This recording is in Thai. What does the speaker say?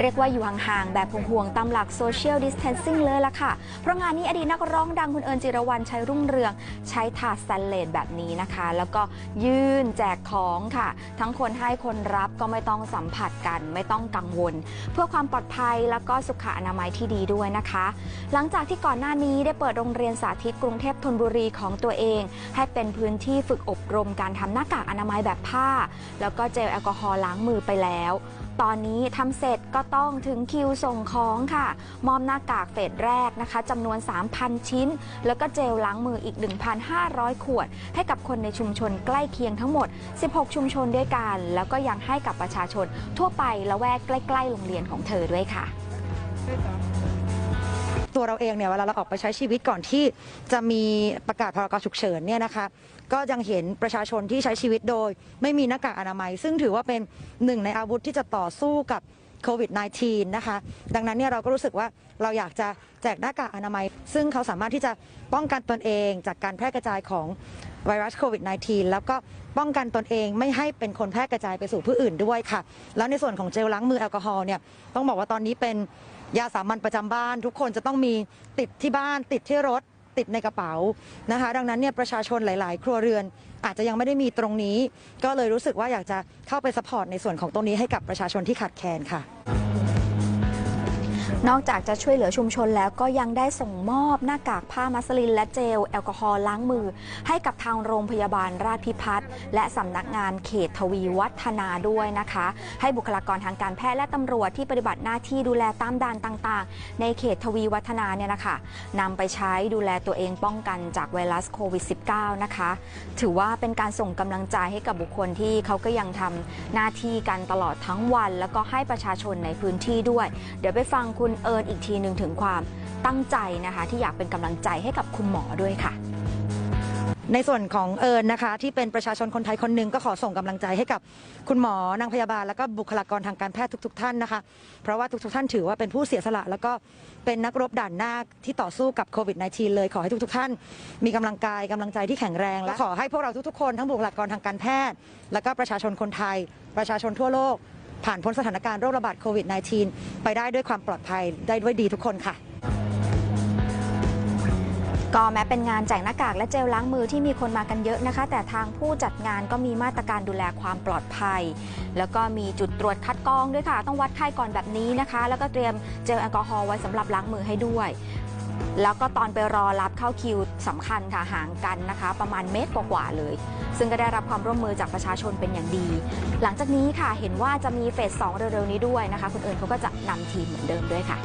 เรียกว่าอยู่ห่างๆ แบบห่วงๆ ตามหลัก Social Distancing เลยล่ะค่ะ เพราะงานนี้อดีตนักร้องดังคุณเอิญจิรวรรณชัยรุ่งเรือง ใช้ถาดสแตนเลสแบบนี้นะคะ แล้วก็ยื่นแจกของค่ะ ทั้งคนให้คนรับก็ไม่ต้องสัมผัสกันไม่ต้องกังวล เพื่อความปลอดภัยแล้วก็สุขอนามัยที่ดีด้วยนะคะ หลังจากที่ก่อนหน้านี้ได้เปิดโรงเรียนสาธิตกรุงเทพธนบุรีของตัวเอง ให้เป็นพื้นที่ฝึกอบรมการทำหน้ากากอนามัยแบบผ้า แล้วก็เจลแอลกอฮอล์ล้างมือไปแล้ว ตอนนี้ทำเสร็จก็ต้องถึงคิวส่งของค่ะ มอบหน้ากากเฟสแรกนะคะจำนวน 3,000 ชิ้น แล้วก็เจลล้างมืออีก 1,500 ขวด ให้กับคนในชุมชนใกล้เคียงทั้งหมด 16 ชุมชนด้วยกัน แล้วก็ยังให้กับประชาชน ทั่วไปละแวกใกล้ ๆ โรงเรียนของเธอด้วยค่ะตัวเราเองเนี่ยเวลาเราออกไปใช้ชีวิตก่อนที่จะมีประกาศพรกฉุกเฉินเนี่ยนะคะก็ยังเห็นประชาชนที่ใช้ชีวิตโดย ไม่มีหน้ากากอนามัย ซึ่งถือว่าเป็นหนึ่งในอาวุธที่จะต่อสู้กับ โควิด -19 นะคะ ดังนั้นเนี่ยเราก็รู้สึกว่าเราอยากจะแจกหน้ากากอนามัย ซึ่งเขาสามารถที่จะป้องกันตนเองจากการแพร่กระจายของไวรัสโควิด -19 แล้วก็ป้องกันตนเองไม่ให้เป็นคนแพร่กระจายไปสู่ผู้อื่นด้วยค่ะ แล้วในส่วนของเจลล้างมือแอลกอฮอล์เนี่ยต้องบอกว่าตอนนี้เป็นยาสามัญประจำบ้าน ทุกคนจะต้องมีติดที่บ้านติดที่รถ ติดในกระเป๋านะคะ ดังนั้นเนี่ยประชาชนหลาย ๆ ครัวเรือนอาจจะยังไม่ได้มีตรงนี้ ก็เลยรู้สึกว่าอยากจะเข้าไปสปอร์ตในส่วนของตรงนี้ให้กับประชาชนที่ขาดแคลนค่ะ นอกจากจะช่วยเหลือชุมชนแล้วก็ยังได้ส่งมอบหน้ากากผ้ามัสลิน และเจล แอลกอฮอล์ล้างมือ ให้กับทางโรงพยาบาลราชพิพัฒน์และสำนักงานเขตทวีวัฒนาด้วยนะคะ ให้บุคลากรทางการแพทย์และตำรวจที่ปฏิบัติหน้าที่ดูแลตามด่านต่างๆ ในเขตทวีวัฒนาเนี่ยนะคะนำไปใช้ดูแลตัวเองป้องกันจากไวรัสโควิด -19 นะคะ ถือว่าเป็นการส่งกำลังใจให้กับบุคคลที่เขาก็ยังทำหน้าที่กันตลอดทั้งวัน แล้วก็ให้ประชาชนในพื้นที่ด้วย เดี๋ยวไปฟังคุณเอิญอีกทีหนึ่งถึงความตั้งใจนะคะ ที่อยากเป็นกำลังใจให้กับคุณหมอด้วยค่ะในส่วนของเอิญนะคะ ที่เป็นประชาชนคนไทยคนหนึ่งก็ขอส่งกำลังใจให้กับคุณหมอนางพยาบาล แล้วก็บุคลากรทางการแพทย์ทุก ๆ ท่านนะคะ เพราะว่าทุก ๆ ท่านถือว่าเป็นผู้เสียสละ แล้วก็เป็นนักรบด่านหน้าที่ต่อสู้กับโควิด -19 เลยขอให้ทุก ๆ ท่าน มีกำลังกายกำลังใจที่แข็งแรง และขอให้พวกเราทุก ๆ คนทั้งบุคลากรทางการแพทย์ แล้วก็ประชาชนคนไทย ประชาชนทั่วโลก ผ่านพ้นสถานการณ์โรคระบาดโควิด -19 ไปได้ด้วยความปลอดภัยได้ด้วยดีทุกคนค่ะก็แม้เป็นงานแจกหน้ากากและเจลล้างมือที่มีคนมากันเยอะนะคะ แต่ทางผู้จัดงานก็มีมาตรการดูแลความปลอดภัย แล้วก็มีจุดตรวจคัดกรองด้วยค่ะ ต้องวัดไข้ก่อนแบบนี้นะคะ แล้วก็เตรียมเจลแอลกอฮอล์ไว้สำหรับล้างมือให้ด้วย แล้วก็ตอนไปรอรับเข้าคิวสำคัญค่ะห่างกันนะคะ ประมาณเมตรกว่าๆเลย ซึ่งก็ได้รับความร่วมมือจากประชาชนเป็นอย่างดี หลังจากนี้ค่ะเห็นว่าจะมีเฟสสองเร็วๆนี้ด้วยนะคะคุณเอิญเขาก็จะนำทีมเหมือนเดิมด้วยค่ะ